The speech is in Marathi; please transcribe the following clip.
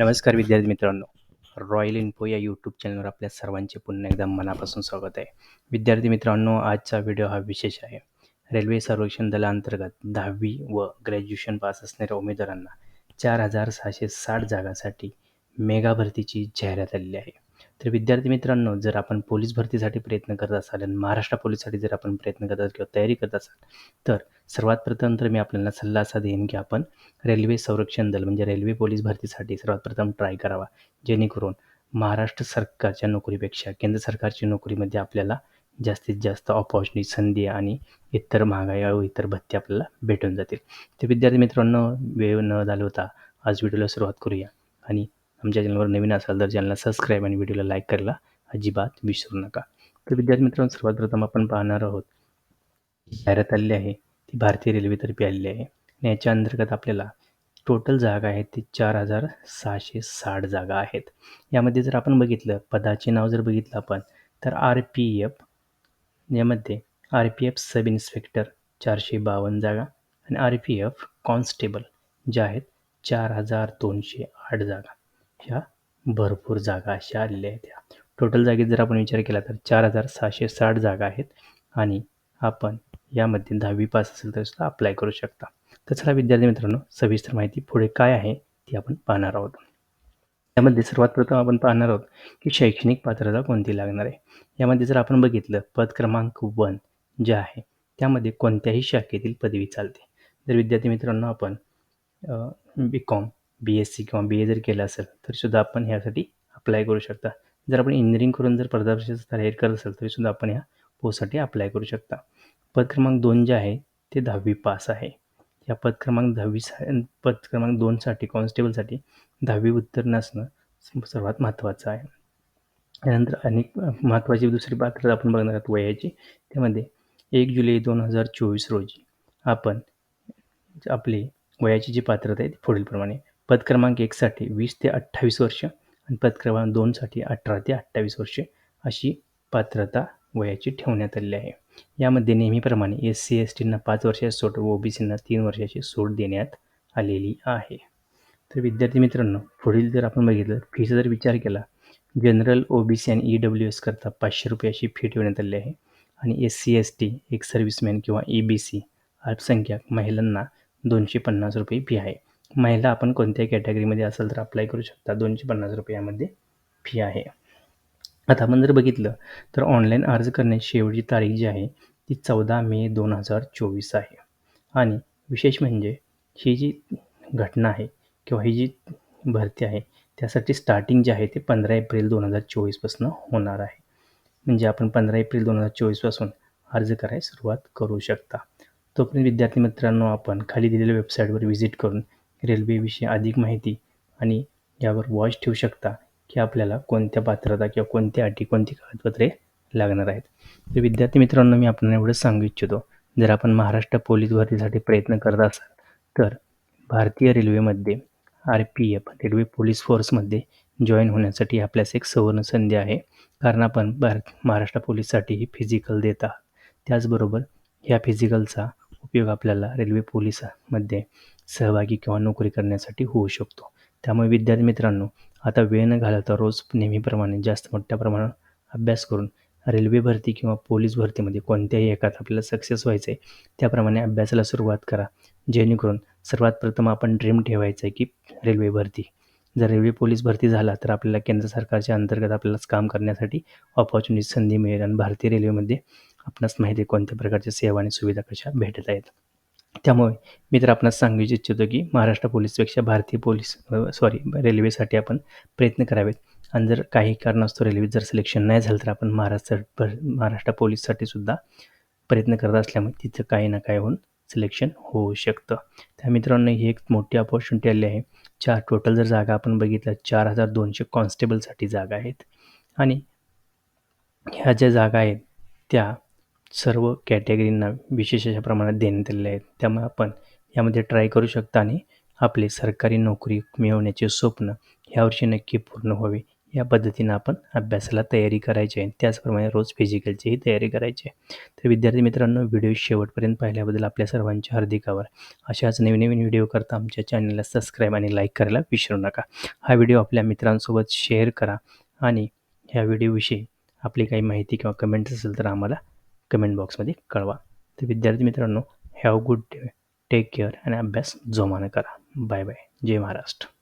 नमस्कार विद्यार्थी मित्रांनो. रॉयल इन्फो या यूट्यूब चॅनलवर आपल्या सर्वांचे पुन्हा एकदा मनापासून स्वागत आहे. विद्यार्थी मित्रांनो आजचा व्हिडिओ हा विशेष आहे. रेल्वे संरक्षण दलाअंतर्गत दहावी व ग्रॅज्युएशन पास असणाऱ्या उमेदवारांना चार हजार सहाशे साठ जागासाठी मेगा भरतीची जाहिरात आलेली आहे. तर विद्यार्थी मित्रांनो जर आपण पोलीस भरतीसाठी प्रयत्न करत असाल आणि महाराष्ट्र पोलीससाठी जर आपण प्रयत्न करत असाल किंवा तयारी करत असाल तर सर्वात प्रथम तर मी आपल्याला सल्ला असा देईन की आपण रेल्वे संरक्षण दल म्हणजे रेल्वे पोलीस भरतीसाठी सर्वात प्रथम ट्राय करावा. जेणेकरून महाराष्ट्र सरकारच्या नोकरीपेक्षा केंद्र सरकारची नोकरीमध्ये आपल्याला जास्तीत जास्त ऑपॉर्च्युनिटी संधी आणि इतर महागाई व इतर भत्ते आपल्याला भेटून जातील. तर विद्यार्थी मित्रांनो वेळ न झाला होता आज व्हिडिओला सुरुवात करूया. आणि आमच्या चॅनलवर नवीन असाल तर चॅनलला सबस्क्राईब आणि व्हिडिओला लाईक करायला अजिबात विसरू नका. तर विद्यार्थी मित्रांनो सर्वात प्रथम आपण पाहणार आहोत जाहिरात आलेली आहे ती भारतीय रेल्वेतर्फे आलेली आहे. आणि याच्या अंतर्गत आपल्याला टोटल जागा आहेत ती चार हजार सहाशे साठ जागा आहेत. यामध्ये जर आपण बघितलं पदाचे नाव जर बघितलं आपण तर आर पी एफ यामध्ये R P F sub inspector चारशे बावन्न जागा आणि आर पी एफ कॉन्स्टेबल ज्या आहेत चार हजार दोनशे आठ जागा. ह्या भरपूर जागा अशा आलेल्या आहेत ह्या टोटल जागेत जर आपण विचार केला तर चार हजार सहाशे साठ जागा आहेत आणि आपण यामध्ये दहावी पास असेल तर सुद्धा अप्लाय करू शकता. तर चला विद्यार्थी मित्रांनो सविस्तर माहिती पुढे काय आहे ती आपण पाहणार आहोत. यामध्ये सर्वात प्रथम आपण पाहणार आहोत की शैक्षणिक पात्रता कोणती लागणार आहे. यामध्ये जर आपण बघितलं पद क्रमांक वन जे आहे त्यामध्ये कोणत्याही शाखेतील पदवी चालते. जर विद्यार्थी मित्रांनो आपण B com B S C किंवा बी ए जर केलं असेल तरीसुद्धा आपण ह्यासाठी अप्लाय करू शकता. जर आपण इंजिनिअरिंग करून जर स्पर्धा परीक्षेचा तयारी करत असेल तरीसुद्धा आपण ह्या पोस्टसाठी अप्लाय करू शकता. पद क्रमांक दोन जे आहे ते दहावी पास आहे. या पद क्रमांक दहावी पद क्रमांक दोनसाठी कॉन्स्टेबलसाठी दहावी उत्तीर्ण असणं सर्वात महत्त्वाचं आहे. त्यानंतर अनेक महत्त्वाची दुसरी पात्रता आपण बघणार आहोत वयाची. त्यामध्ये एक जुलै दोन हजार चोवीस रोजी आपण आपली वयाची जी पात्रता आहे ती पुढीलप्रमाणे पद क्रमांक एकसाठी वीस ते अठ्ठावीस वर्ष आणि पद क्रमांक दोनसाठी अठरा ते अठ्ठावीस वर्षे अशी पात्रता वयाची ठेवण्यात आलेली आहे. यामध्ये नेहमीप्रमाणे एस सी एस टींना पाच वर्षाची सूट व ओबीसींना तीन वर्षाची सूट देण्यात आलेली आहे. तर विद्यार्थी मित्रांनो पुढील जर आपण बघितलं फीचा जर विचार केला जनरल ओ बी सी आणि ई डब्ल्यू एस करता पाचशे रुपये अशी फी ठेवण्यात आली आहे. आणि एस सी एस टी एक सर्व्हिसमॅन किंवा ई बी सी अल्पसंख्याक महिलांना दोनशे पन्नास रुपये फी आहे. महिला आपण कोणत्याही कॅटेगरीमध्ये असेल तर अप्लाय करू शकता. दोनशे पन्नास रुपये यामध्ये फी आहे. आता आपण जर बघितलं तर ऑनलाईन अर्ज करण्याची शेवटची तारीख जी आहे ती चौदा मे दोन हजार चोवीस आहे. आणि विशेष म्हणजे ही जी घटना आहे किंवा ही जी भरती आहे त्यासाठी स्टार्टिंग जे आहे ते पंधरा एप्रिल दोन हजार चोवीसपासून होणार आहे. म्हणजे आपण पंधरा एप्रिल दोन हजार चोवीसपासून अर्ज करायला सुरुवात करू शकता. तोपर्यंत विद्यार्थी मित्रांनो आपण खाली दिलेल्या वेबसाईटवर व्हिजिट करून रेल्वेविषयी अधिक माहिती आणि यावर वॉच ठेवू शकता की आपल्याला कोणत्या पात्रता किंवा कोणत्या अटी कोणती कागदपत्रे लागणार आहेत. तर विद्यार्थी मित्रांनो मी आपण एवढंच सांगू इच्छितो. जर आपण महाराष्ट्र पोलीस भरतीसाठी प्रयत्न करत असाल तर भारतीय रेल्वेमध्ये R P F railway police फोर्समध्ये join होण्यासाठी आपल्यास एक सुवर्ण संधी आहे. कारण आपण भारत महाराष्ट्र पोलीससाठीही फिजिकल देत आहात. त्याचबरोबर ह्या फिजिकलचा उपयोग आपल्याला रेल्वे पोलिसामध्ये सहभागी किंवा नोकरी करण्यासाठी होऊ शकतो. त्यामुळे विद्यार्थी मित्रांनो आता वेळ न घालवता रोज नेहमीप्रमाणे जास्त मोठ्या प्रमाणात अभ्यास करून रेल्वे भरती किंवा पोलीस भरतीमध्ये कोणत्याही एकात आपल्याला सक्सेस व्हायचं आहे त्याप्रमाणे अभ्यासाला सुरुवात करा. जेणेकरून सर्वात प्रथम आपण ड्रीम ठेवायचं आहे की रेल्वे भरती. जर रेल्वे पोलीस भरती झाला तर आपल्याला केंद्र सरकारच्या अंतर्गत आपल्यालाच काम करण्यासाठी ऑपॉर्च्युनिटी संधी मिळेल. आणि भारतीय रेल्वेमध्ये आपणास माहिती आहे कोणत्या प्रकारच्या सेवा आणि सुविधा कशा भेटत आहेत त्यामुळे मी तर आपणास सांगू इच्छितो की महाराष्ट्र पोलीसपेक्षा भारतीय पोलीस सॉरी रेल्वेसाठी आपण प्रयत्न करावेत. आणि जर काही कारणास्तव रेल्वेत जर सिलेक्शन नाही झालं तर आपण महाराष्ट्र महाराष्ट्र पोलीससाठी सुद्धा प्रयत्न करत असल्यामुळे तिथं काही ना काही होऊन सिलेक्शन होऊ शकतं. त्या मित्रांनो ही एक मोठी अपॉर्च्युनिटी आली आहे. चार टोटल जर जागा आपण बघितल्या चार हजार दोनशे कॉन्स्टेबलसाठी जागा आहेत. आणि ह्या ज्या जागा आहेत त्या सर्व कॅटेगरींना विशेष अशा प्रमाणात देण्यात आलेले आहेत. त्यामुळे आपण यामध्ये ट्राय करू शकता आणि आपले सरकारी नोकरी मिळवण्याचे स्वप्न ह्यावर्षी नक्की पूर्ण व्हावे. या पद्धतीनं आपण अभ्यासाला तयारी करायची आहे त्याचप्रमाणे रोज फिजिकलचीही तयारी करायची आहे. तर विद्यार्थी मित्रांनो व्हिडिओ शेवटपर्यंत पाहिल्याबद्दल आपल्या सर्वांच्या हार्दिक आभार. अशाच नवीन नवीन व्हिडिओ करता आमच्या चॅनलला सबस्क्राईब आणि लाईक करायला विसरू नका. हा व्हिडिओ आपल्या मित्रांसोबत शेअर करा आणि ह्या व्हिडिओविषयी आपली काही माहिती किंवा कमेंट्स असेल तर आम्हाला कमेंट बॉक्समध्ये कळवा. तर विद्यार्थी मित्रांनो have good day take care आणि अभ्यास जोमानं करा. Bye bye Jai Maharashtra.